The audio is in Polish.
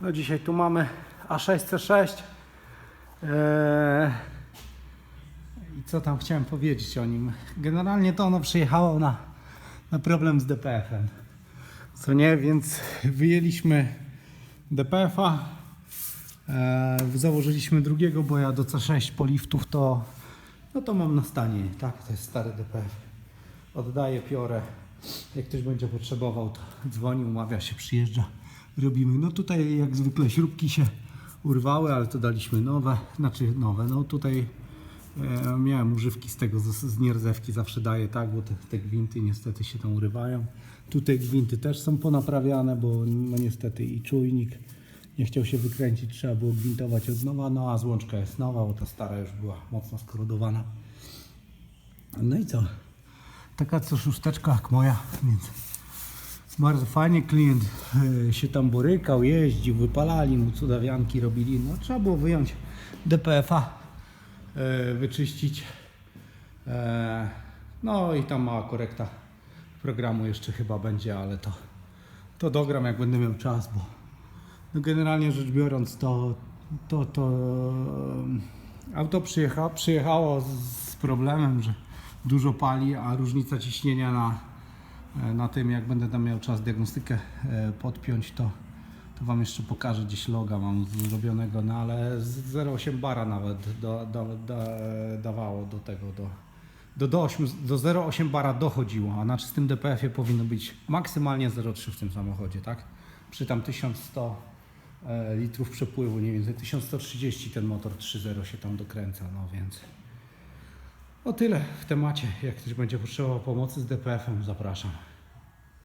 No dzisiaj tu mamy A6C6. Eee, I co tam chciałem powiedzieć o nim? Generalnie to ono przyjechało na, na problem z DPF-em. Co nie, więc wyjęliśmy DPF-a. Eee, założyliśmy drugiego, bo ja do C6 po liftów to, no to mam na stanie. Tak, to jest stary DPF. Oddaję piorę. Jak ktoś będzie potrzebował, to dzwoni, umawia się, przyjeżdża, robimy. No tutaj jak zwykle śrubki się urwały, ale to daliśmy nowe, znaczy nowe. No tutaj e, miałem używki z tego, z, z nierdzewki zawsze daję, tak, bo te, te gwinty niestety się tam urywają. Tutaj gwinty też są ponaprawiane, bo no niestety i czujnik nie chciał się wykręcić, trzeba było gwintować od nowa, no a złączka jest nowa, bo ta stara już była mocno skorodowana. No i co? Taka co szósteczka jak moja, więc bardzo fajnie. Klient się tam borykał, jeździł, wypalali mu cudawianki, robili. No trzeba było wyjąć DPF-a, e, wyczyścić. E, no i tam mała korekta programu jeszcze chyba będzie, ale to, to dogram jak będę miał czas, bo no generalnie rzecz biorąc to, to, to auto przyjecha, przyjechało z, problemem, że dużo pali, a różnica ciśnienia na, e, na tym, jak będę tam miał czas diagnostykę e, podpiąć, to, to Wam jeszcze pokażę gdzieś loga mam zrobionego, no ale z 0,8 bara nawet do, do, do, dawało do tego, do, do, do, 8, do 0,8 bara dochodziło, a na czystym DPF-ie powinno być maksymalnie 0,3 w tym samochodzie, tak? Przy tam 1100 e, litrów przepływu, mniej więcej 1130 ten motor 3.0 się tam dokręca, no więc o tyle w temacie. Jak ktoś będzie potrzebował pomocy z DPF-em, zapraszam.